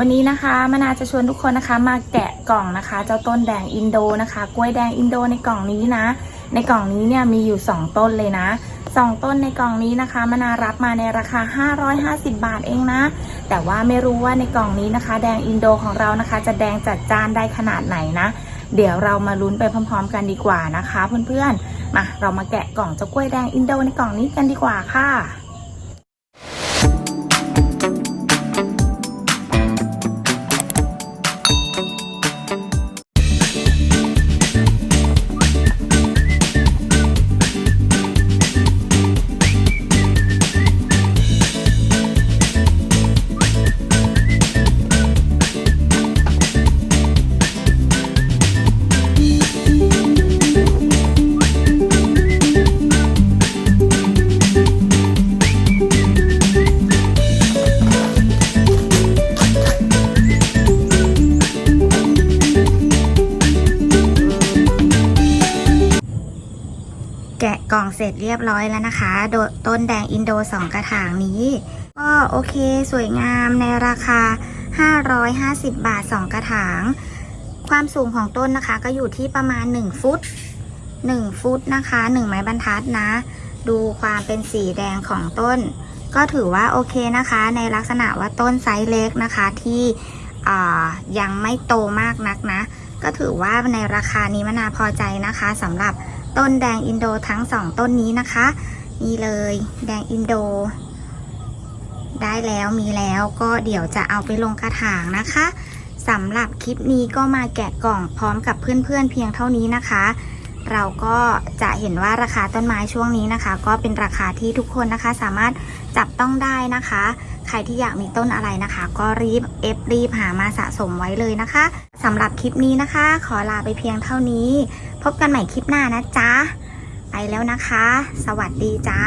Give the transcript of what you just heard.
วันนี้นะคะมนาจะชวนทุกคนนะคะ มาแกะกล่องนะคะ เจ้าต้นแดงอินโดนะคะ กล้วยแดงอินโดในกล่องนี้นะ ในกล่องนี้เนี่ยมีอยู่ 2 ต้นเลยนะสองต้นในกล่องนี้นะคะมนารับมาในราคา 550 บาทเองนะ แต่ว่าไม่รู้ว่าในกล่องนี้นะคะ แดงอินโดของเรานะคะ จะแดงจัดจ้านได้ขนาดไหนนะ เดี๋ยวเรามาลุ้นไปพร้อม ๆ กันดีกว่านะคะ เพื่อนๆมาเรามาแกะกล่องเจ้ากล้วยแดงอินโดในกล่องนี้กันดีกว่าค่ะ แกะกล่องเสร็จเรียบร้อยแล้วนะคะ โดต้นแดงอินโด 2 กระถางนี้ ก็โอเคสวยงามในราคา 550 บาท 2 กระถาง ความสูงของต้นนะคะ ก็อยู่ที่ประมาณ 1 ฟุต 1 ฟุตนะคะ 1 ไม้บรรทัดนะ ดูความเป็นสีแดงของต้น ก็ถือว่าโอเคนะคะ ในลักษณะว่าต้นไซส์เล็กนะคะที่ยังไม่โตมากนักนะ ก็ถือว่าในราคานี้มนาพอใจนะคะสำหรับ ต้นแดงอินโดทั้งสองต้นนี้นะคะ นี่เลยแดงอินโด ได้แล้วมีแล้วก็เดี๋ยวจะเอาไปลงกระถางนะคะสำหรับคลิปนี้ก็มาแกะกล่องพร้อมกับเพื่อนๆเพียงเท่านี้นะคะ เราก็จะเห็นว่าราคาต้นไม้ช่วงนี้นะคะ ก็เป็นราคาที่ทุกคนนะคะสามารถจับต้องได้นะคะ ใครที่อยากมีต้นอะไรนะคะ ก็รีบเอฟรีบหามาสะสมไว้เลยนะคะสำหรับคลิปนี้นะคะ ขอลาไปเพียงเท่านี้ พบกันใหม่คลิปหน้านะจ๊ะ ไปแล้วนะคะ สวัสดีจ้า